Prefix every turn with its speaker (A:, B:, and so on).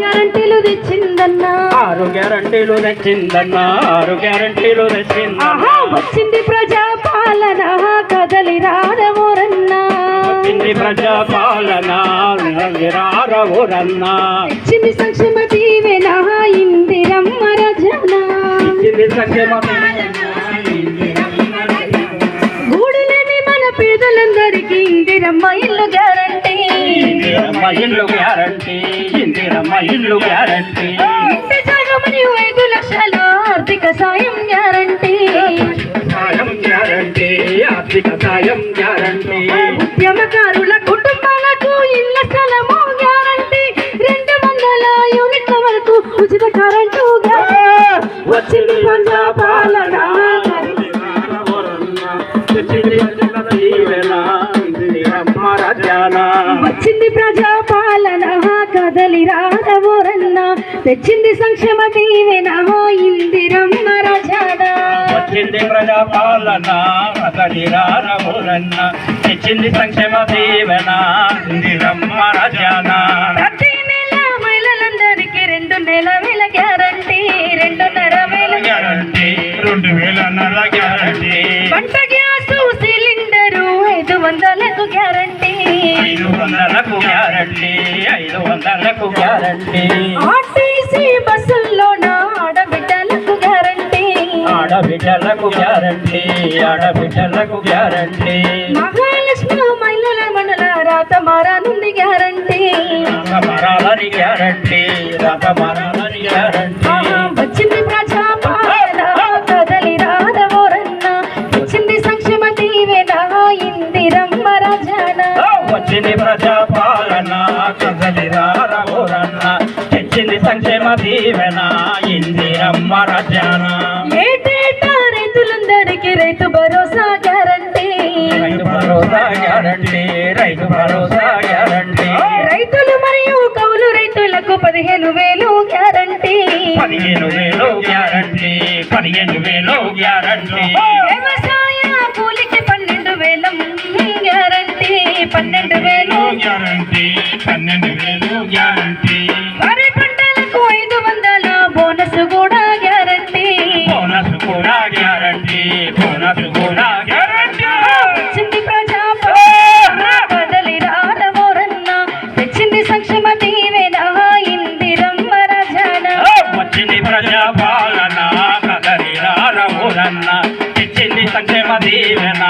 A: గ్యారంటీలు తెచ్చిందన్నా.
B: ఆరు గ్యారంటీలు తెచ్చిందన్నా ఆరు గ్యారంటీలు తెచ్చిందన్నా.
A: ఆహా వచ్చింది ప్రజా పాలన కదలి రారవోరన్నా.
B: వచ్చింది ప్రజాపాలన విరారవురన్నా
A: వచ్చింది సంక్షేమ దీవెన ఇందిరమ్మ రజన.
B: ఇచ్చింది సంక్షేమ
A: గూడు లేని మన పేదలందరికీ ఇందిరమ్మ ఇల్లు గ్యారంటీ.
B: ఇందిరమ్మ ఇల్లు గ్యారంటీ. ఇందిరమ్మ ఇల్లు గ్యారంటీ.
A: జాగమని ఐదు లక్షల ఆర్థిక సాయం గ్యారంటీ.
B: సాయం గ్యారంటీ ఆర్థిక సాయం గ్యారంటీ.
A: ఉద్యమకారుల కుటుంబాలకు ఇళ్ళ స్థలము గ్యారంటీ. రెండు వందల యూనిట్ల వరకు ఉచిత కరెంటు. వచ్చింది పాలన. వచ్చింది ప్రజా పాలన. కదలి రాడవోరన్న తెచ్చింది సంక్షేమ దీవెన ఇందిరమ్మ రజన
B: వచ్చింది ప్రజాపాలన కదిరారమురన్న తెచ్చింది సంక్షేమ దీవెన ఇందిరమ్మ రజన.
A: ప్రతి నెల మహిళలందరికీ రెండు నెల వేల గ్యారంటీ రెండున్నర వేల
B: గ్యారంటీ రెండు వేల నెల గ్యారంటీ.
A: వంట గ్యాస్ సిలిండరు ఐదు వందలకు గ్యారంటీ.
B: ఐదు వందలకు గ్యారంటీ ఐదు వందలకు గ్యారంటీ.
A: ఆర్టీసీ బస్సుల్లో ఆడబిడ్డలకు గ్యారంటీ.
B: ఆడబిడ్డలకు గ్యారంటీ ఆడబిడ్డలకు గ్యారంటీ.
A: మహాలక్ష్మి మహిళల మండల రాత మారానుంది గ్యారంటీ.
B: రథమరాలని గ్యారంటీ రథమరాలని గ్యారంటీ.
A: ఆహా, వచ్చింది ప్రజా పాలన కదలి రాదవోరన్న వచ్చింది సంక్షేమ దీవెన ఇందిరమ్మ రజన.
B: వచ్చింది ప్రజాపాలన కదలిరారవురన్న దీవెన ఇందిరమ్మ రచన.
A: ఏటేటా రైతులందరికీ Rythu Bharosa guarantee.
B: Rythu Bharosa guarantee Rythu Bharosa guarantee.
A: రైతులు మరియు కౌలు రైతులకు పదిహేను వేలు గ్యారంటీ.
B: పదిహేను వేలు గ్యారంటీ పదిహేను వేలు గ్యారంటీ.
A: వ్యవసాయ కూలికి పన్నెండు వేల గ్యారంటీ పన్నెండు వేలు
B: కదలిరారవురన్న ఇచ్చింది సంక్షేమ దీవెన.